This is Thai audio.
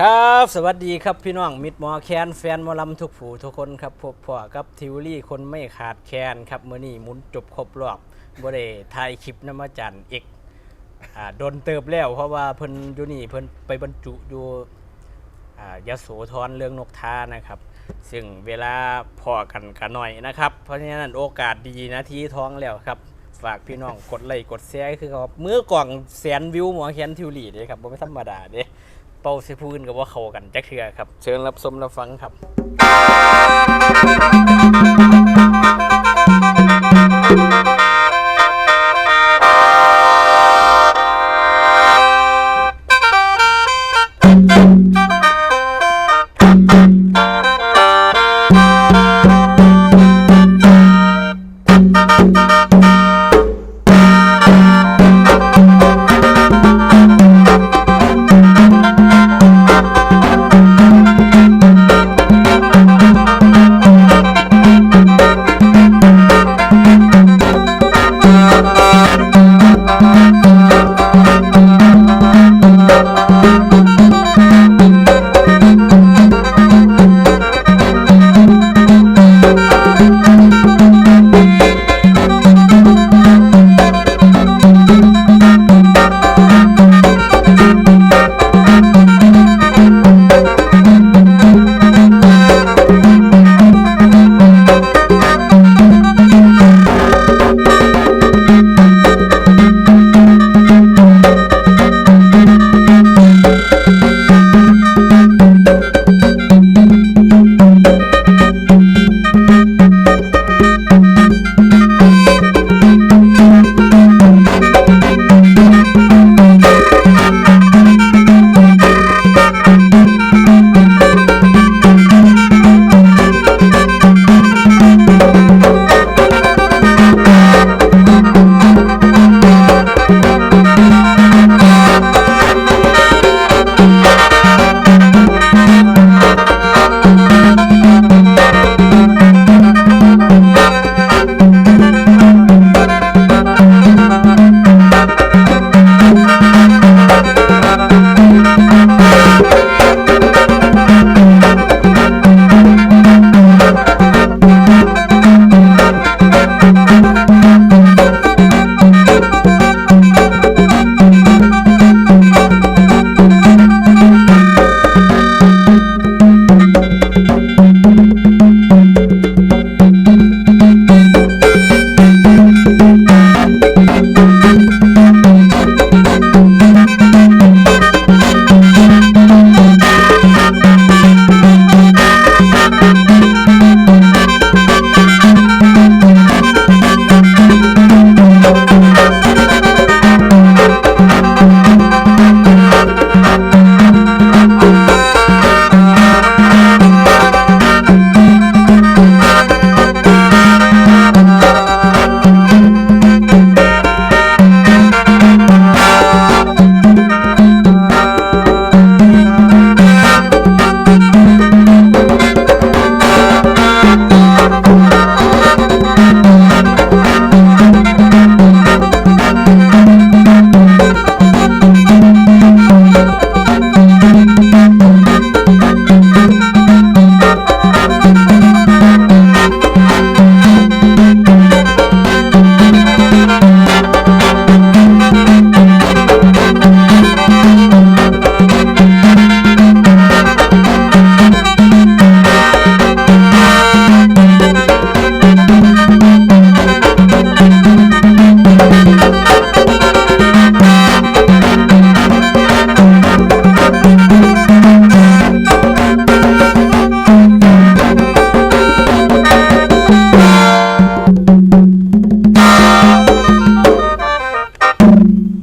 ครับ สวัสดีครับพี่น้องมิดมอแคนแฟนมอลำทุกผู้ทุกคนครับพบพ่อกับทิวลี่คนไม่ขาดแคนครับเมื้อนี้หมุนจบครบรอบบ่ได้ถ่ายคลิปน้ำมาจันเอกอ่าโดนเติบแล้วเพราะว่าเพิ่นอยู่นี่เพิ่นไปบรรจุอยู่อ่ายโสธรเรื่องนกทานะครับ ซึ่งเวลาพอกันกันหน่อยนะครับ เพราะฉะนั้นโอกาสดีนะที่ท้องแล้วครับ ฝากพี่น้องกดไลค์กดแชร์คือเขามือกล่องแสนวิวหมอแคนทิวลี่เด้ครับไม่ธรรมดาเด้ เป้าสิพูนกับว่าเขากันจักเทือครับ เชิญรับชมรับฟังครับ